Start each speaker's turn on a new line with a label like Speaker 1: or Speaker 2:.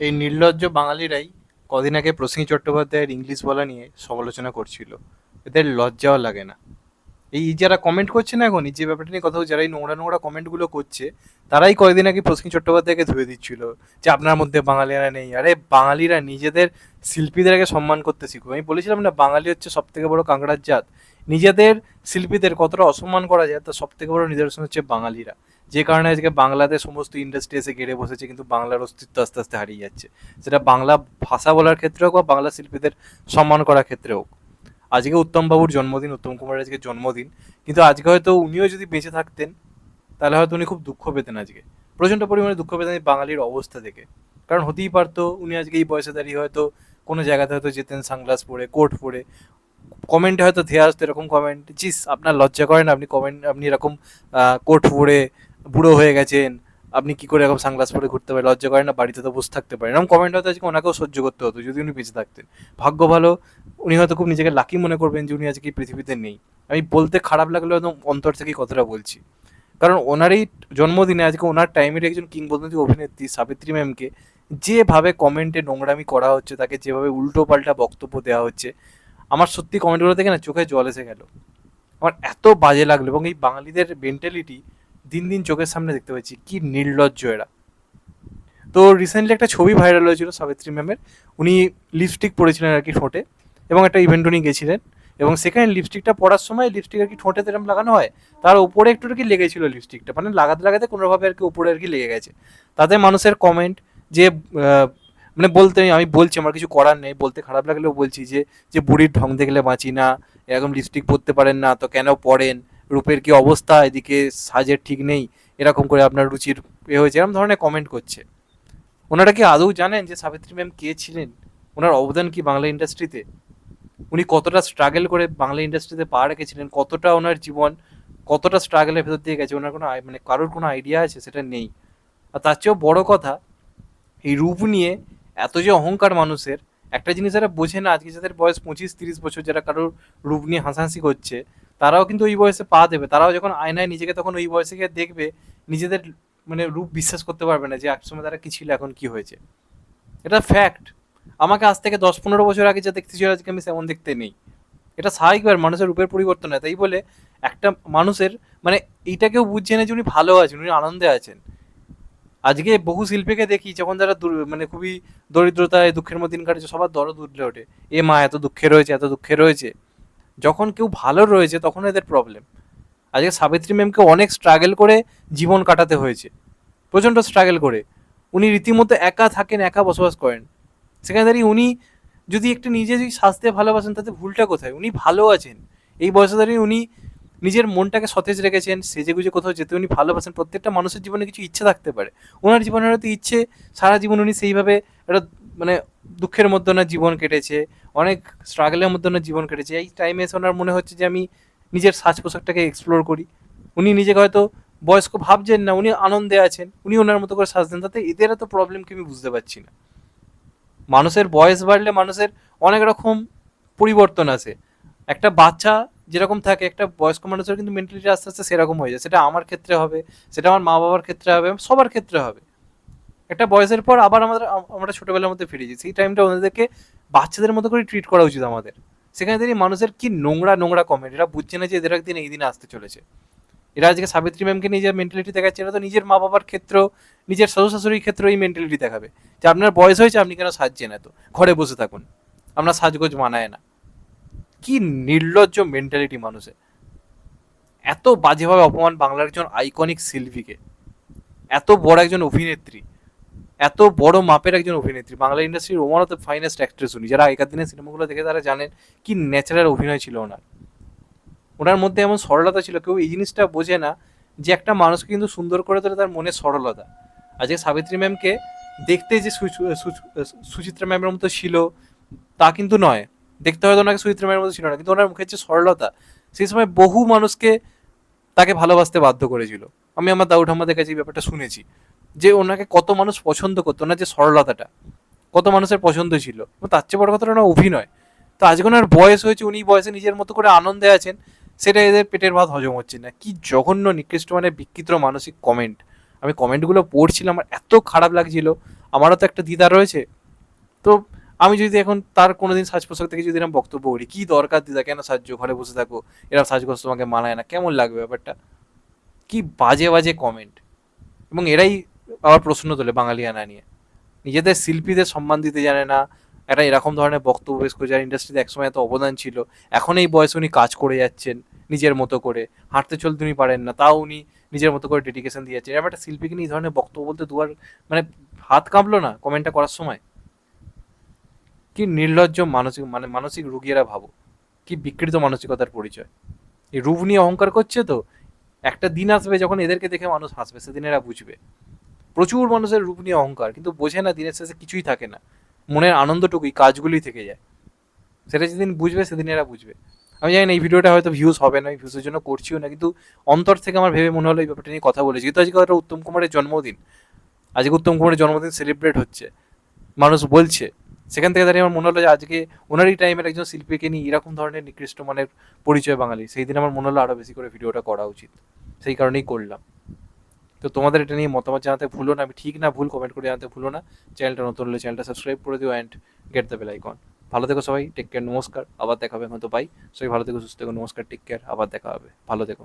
Speaker 1: এই নির্লজ্জ বাঙালিরাই কদিন আগে প্রসেন চট্টোপাধ্যায়ের ইংলিশ বলা নিয়ে সমালোচনা করছিল। এদের লজ্জাও লাগে না। এই যারা কমেন্ট করছে না এখন যে ব্যাপারটা নিয়ে কথা যারা এই নোংরা নোংরা কমেন্টগুলো করছে, তারাই কয়েকদিন আগে প্রসেন চট্টোপাধ্যায়কে ধুয়ে দিচ্ছিল যে আপনার মধ্যে বাঙালিরা নেই। আরে বাঙালিরা নিজেদের শিল্পীদেরকে সম্মান করতে শিখুক। আমি বলেছিলাম না, বাঙালি হচ্ছে সব থেকে বড় কাঁকড়ার জাত। নিজেদের শিল্পীদের কতটা অসম্মান করা যায় তার সব থেকে বড় নিদর্শন হচ্ছে বাঙালিরা। যে কারণে আজকে বাংলাতে সমস্ত ইন্ডাস্ট্রি এসে ঘিরে বসেছে, কিন্তু বাংলার অস্তিত্ব আস্তে আস্তে হারিয়ে যাচ্ছে। সেটা বাংলা ভাষা বলার ক্ষেত্রে হোক বা বাংলা শিল্পীদের সম্মান করার ক্ষেত্রে হোক। আজকে উত্তমবাবুর জন্মদিন, উত্তম কুমারের আজকে জন্মদিন, কিন্তু আজকে হয়তো উনিও যদি বেঁচে থাকতেন, তাহলে হয়তো উনি খুব দুঃখ পেতেন আজকে। প্রচণ্ড পরিমাণে দুঃখ পেতেন বাঙালির অবস্থা দেখে। কারণ হতেই পারতো, উনি আজকে এই বয়সে দাঁড়িয়ে হয়তো কোনো জায়গাতে হয়তো যেতেন, সানগ্লাস পরে, কোট পরে। কমেন্টে হয়তো ধেয়ে আসতো এরকম কমেন্ট চিস আপনার লজ্জা করেন, আপনি কমেন্ট আপনি এরকম কোট পরে বুড়ো হয়ে গেছেন, আপনি কি করে এরকম সানগ্লাস পরে ঘুরতে পারেন? লজ্জা করেন না, বাড়িতে তো বসে থাকতে পারেন। এরকম কমেন্ট হয়তো আজকে ওনাকেও সহ্য করতে হতো, যদি উনি বেঁচে থাকতেন। ভাগ্য ভালো, উনি হয়তো খুব নিজেকে লাকি মনে করবেন যে উনি আজকে পৃথিবীতে নেই। আমি বলতে খারাপ লাগলেও একদম অন্তর থেকেই কথাটা বলছি। কারণ ওনারই জন্মদিনে, আজকে ওনার টাইমের একজন কিংবদন্তি অভিনেত্রী সাবিত্রী ম্যামকে যেভাবে কমেন্টে নোংরামি করা হচ্ছে, তাকে যেভাবে উল্টো পাল্টা বক্তব্য দেওয়া হচ্ছে আমার সত্যি কমেন্টগুলো দেখে না চোখে জল এসে গেল। আমার এত বাজে লাগল এবং এই বাঙালিদের মেন্টালিটি দিন দিন চোখের সামনে দেখতে পাচ্ছি, কি নির্লজ্জ এরা। তো রিসেন্টলি একটা ছবি ভাইরাল হয়েছিল সাবিত্রী ম্যামের উনি লিপস্টিক পরেছিলেন আর কি ঠোঁটে, এবং একটা ইভেন্ট উনি গেছিলেন, এবং সেখানে লিপস্টিকটা পরার সময় লিপস্টিক আর কি ঠোঁটে এরকম লাগানো হয়, তার উপরে একটু আর কি লেগেছিল লিপস্টিকটা মানে লাগাতে লাগাতে কোনোভাবে আর কি উপরে আর কি লেগে গেছে। তাতে মানুষের কমেন্ট যে মানে বলতে আমি বলছি, আমার কিছু করার নেই। বলতে খারাপ লাগলেও বলছি যে যে বুড়ির ঢং দেখলে বাঁচি না, এরকম লিপস্টিক পরতে পারেন না, তো কেন পড়েন রূপের কি অবস্থা? এদিকে সাজের ঠিক নেই। এরকম করে আপনার রুচির এ হয়েছে, এরকম ধরনের কমেন্ট করছে। ওনারা কি আদৌ জানেন যে সাবিত্রী ম্যাম কে ছিলেন? ওনার অবদান কি বাংলা ইন্ডাস্ট্রিতে উনি কতটা স্ট্রাগল করে বাংলা ইন্ডাস্ট্রিতে পা রেখেছিলেন? কতটা ওনার জীবন, কতটা স্ট্রাগলের ভেতর দিয়ে গেছে? ওনার কোনো মানে কারোর কোনো আইডিয়া আছে? সেটা নেই। আর তার চেয়েও বড় কথা, এই রূপ নিয়ে এত যে অহংকার মানুষের, একটা জিনিস যারা বোঝে না, আজকে যাদের বয়স পঁচিশ, তিরিশ বছর, যারা কারোর রূপ নিয়ে হাসাহাসি করছে, তারাও কিন্তু ওই বয়সে পা দেবে। তারাও যখন আয়নায় নিজেকে তখন ওই বয়সে গিয়ে দেখবে, নিজেদের মানে রূপ বিশ্বাস করতে পারবে না যে একসময় তারা কি ছিল, এখন কি হয়েছে। এটা ফ্যাক্ট আমাকে আজ থেকে দশ, পনেরো বছর আগে যা দেখতে ছিল, আজকে আমি সেমন দেখতে নেই। এটা স্বাভাবিকবার মানুষের রূপের পরিবর্তন হয়। তাই বলে একটা মানুষের মানে এইটাকেও বুঝছে না যে উনি ভালো আছেন, উনি আনন্দে আছেন। আজকে বহু শিল্পীকে দেখি যখন যারা মানে খুবই দরিদ্রতায় দুঃখের মধ্যে দিন কাটাচ্ছে সবার দরদ উঠলে ওঠে। এ মা এত দুঃখে রয়েছে, এত দুঃখে রয়েছে। যখন কেউ ভালো রয়েছে, তখন এদের প্রবলেম আজকে সাবিত্রী ম্যামকে অনেক স্ট্রাগল করে জীবন কাটাতে হয়েছে। প্রচণ্ড স্ট্রাগল করে। উনি রীতিমতো একা থাকেন, একা বসবাস করেন। সেখানে দাঁড়িয়ে উনি যদি একটু নিজে যদি স্বাস্থ্যে ভালোবাসেন, তাতে ভুলটা কোথায়? উনি ভালো আছেন। এই বয়সে দাঁড়িয়ে উনি নিজের মনটাকে সতেজ রেখেছেন, সেজে গুজে কোথাও যেতে উনি ভালোবাসেন, প্রত্যেকটা মানুষের জীবনে কিছু ইচ্ছে থাকতে পারে। ওনার জীবনের হয়তো ইচ্ছে, সারা জীবন উনি সেইভাবে একটা মানে দুঃখের মধ্যে ওনার জীবন কেটেছে, অনেক স্ট্রাগলের মধ্যে ওনার জীবন কেটেছে। এই টাইমে এসে ওনার মনে হচ্ছে যে আমি নিজের সাজ পোশাকটাকে এক্সপ্লোর করি। উনি নিজেকে হয়তো বয়স্ক ভাবছেন না, উনি আনন্দে আছেন, উনি ওনার মতো করে সাজতেন, তাতে এদের এত প্রবলেম কি আমি বুঝতে পারছি না। মানুষের বয়স বাড়লে মানুষের অনেক রকম পরিবর্তন আসে। একটা বাচ্চা যেরকম থাকে, একটা বয়স্ক মানুষের কিন্তু মেন্টালিটি আস্তে আস্তে সেরকম হয়ে যায়। সেটা আমার ক্ষেত্রে হবে, সেটা আমার মা বাবার ক্ষেত্রে হবে, সবার ক্ষেত্রে হবে। একটা বয়সের পর আবার আমাদের, আমরা ছোটোবেলার মধ্যে ফিরে যাই সেই টাইমটা ওনাদেরকে বাচ্চাদের মতো করে ট্রিট করা উচিত আমাদের। সেখানে দাঁড়িয়ে মানুষের কি নোংরা নোংরা কমেন্ট এরা বুঝছে না যে এদের একদিন, এই দিনে আসতে চলেছে। এরা আজকে সাবিত্রী ম্যামকে নিজের মেন্টালিটি দেখাচ্ছে, এরা তো নিজের মা বাবার ক্ষেত্রেও, নিজের শ্বশুর শাশুড়ির ক্ষেত্রেও এই মেন্টালিটি দেখাবে। যে আপনার বয়স হয়েছে, আপনি কেন সাজছেন এত? ঘরে বসে থাকুন। আপনার সাজগোজ মানায় না। কি নির্লজ্জ মেন্টালিটি মানুষের। এত বাজেভাবে অপমান বাংলার একজন আইকনিক শিল্পীকে, এত বড় একজন অভিনেত্রী, এত বড় মাপের একজন অভিনেত্রী, বাংলা ইন্ডাস্ট্রির one of the finest actress উনি, যারা আগেকার দিনের সিনেমাগুলো দেখে তারা জানেন কি ন্যাচারাল অভিনয় ছিল ওনার। ওনার মধ্যে এমন সরলতা ছিল, কেউ এই জিনিসটা বোঝে না যে একটা মানুষকে কিন্তু সুন্দর করে তোলে তার মনের সরলতা। আজকে সাবিত্রী ম্যামকে দেখতে যে সুচিত্রা ম্যামের মতো ছিল, তা কিন্তু নয়। দেখতে হয়তো ওনাকে সুচিত্রা মায়ের মতো ছিল না, কিন্তু ওনার মুখের যে সরলতা। সেই সময় বহু মানুষকে তাকে ভালোবাসতে বাধ্য করেছিল। আমি আমার দাউদ আহমদের কাছে এই ব্যাপারটা শুনেছি, যে ওনাকে কত মানুষ পছন্দ করতো, ওনার যে সরলতাটা, কত মানুষের পছন্দ ছিল। তার চেয়ে বড় কথা ওনার অভিনয়। তো আজকে ওনার বয়স হয়েছে, উনি বয়সে নিজের মতো করে আনন্দে আছেন, সেটা এদের পেটের ভাত হজম হচ্ছে না। কি জঘন্য, নিকৃষ্ট মানে বিকৃত মানসিক কমেন্ট আমি কমেন্টগুলো পড়ছিলাম, আমার এত খারাপ লাগছিল। আমারও তো একটা দ্বিধা রয়েছে। তো আমি যদি এখন তার কোনোদিন সাজ পোশাক থেকে যদি এরকম বক্তব্য করি, কি দরকার দিদা? কেন সাজছো? ঘরে বসে থাকো। এরকম সাজগোজ তোমাকে মানায় না। কেমন লাগবে ব্যাপারটা? কি বাজে বাজে কমেন্ট এবং এরাই আবার প্রশ্ন তোলে বাঙালিয়ানা নিয়ে। নিজেদের শিল্পীদের সম্মান দিতে জানে না। একটা এরকম ধরনের বক্তব্য পেশ করে যার ইন্ডাস্ট্রিতে একসময় এত অবদান ছিল, এখন এই বয়সে উনি কাজ করে যাচ্ছেন নিজের মতো করে। হাঁটতে চলতে উনি পারেন না, তাও উনি নিজের মতো করে ডেডিকেশন দিয়ে যাচ্ছেন। এরকম একটা শিল্পীকে নিয়ে এই ধরনের বক্তব্য বলতে দুয়ার মানে হাত কাঁপলো না কমেন্টটা করার সময়? কি নির্লজ্জ মানসিক মানে মানসিক রুগীরা ভাবো। কি বিকৃত মানসিকতার পরিচয়। এই রূপ নিয়ে অহংকার করছে তো, একটা দিন আসবে যখন এদেরকে দেখে মানুষ হাসবে, সেদিন এরা বুঝবে। প্রচুর মানুষের রূপ নিয়ে অহংকার, কিন্তু বোঝে না দিনের শেষে কিছুই থাকে না। মনের আনন্দটুকুই, কাজগুলোই থেকে যায়। সেটা যেদিন বুঝবে, সেদিন এরা বুঝবে। আমি জানি না, এই ভিডিওটা হয়তো ভিউজ হবে না ভিউজের জন্য করছিও না, কিন্তু অন্তর থেকে আমার ভেবে মনে হলো এই ব্যাপারটা নিয়ে কথা বলেছি। যেহেতু আজকে একটা উত্তম কুমারের জন্মদিন। আজকে উত্তম কুমারের জন্মদিন সেলিব্রেট হচ্ছে। মানুষ বলছে সেখান থেকে দাঁড়িয়ে আমার মনে হলো যে আজকে ওনারই টাইমের একজন শিল্পীকে নিয়ে এরকম ধরনের নিকৃষ্ট মানের পরিচয় বাঙালি, সেই দিন আমার মনে হলো আরও বেশি করে ভিডিওটা করা উচিত। সেই কারণেই করলাম। তো তোমাদের এটা নিয়ে মতামত জানাতে ভুলো না। আমি ঠিক না ভুল কমেন্ট করে জানাতে ভুলো না। চ্যানেলটা নতুন হলে চ্যানেলটা সাবস্ক্রাইব করে দিও and get the bell icon ভালো থেকো সবাই টেক কেয়ার নমস্কার। আবার দেখা হবে হয়তো পাই সবাই ভালো থেকো, সুস্থ থেকো, নমস্কার টেক কেয়ার আবার দেখা হবে। ভালো থেকো।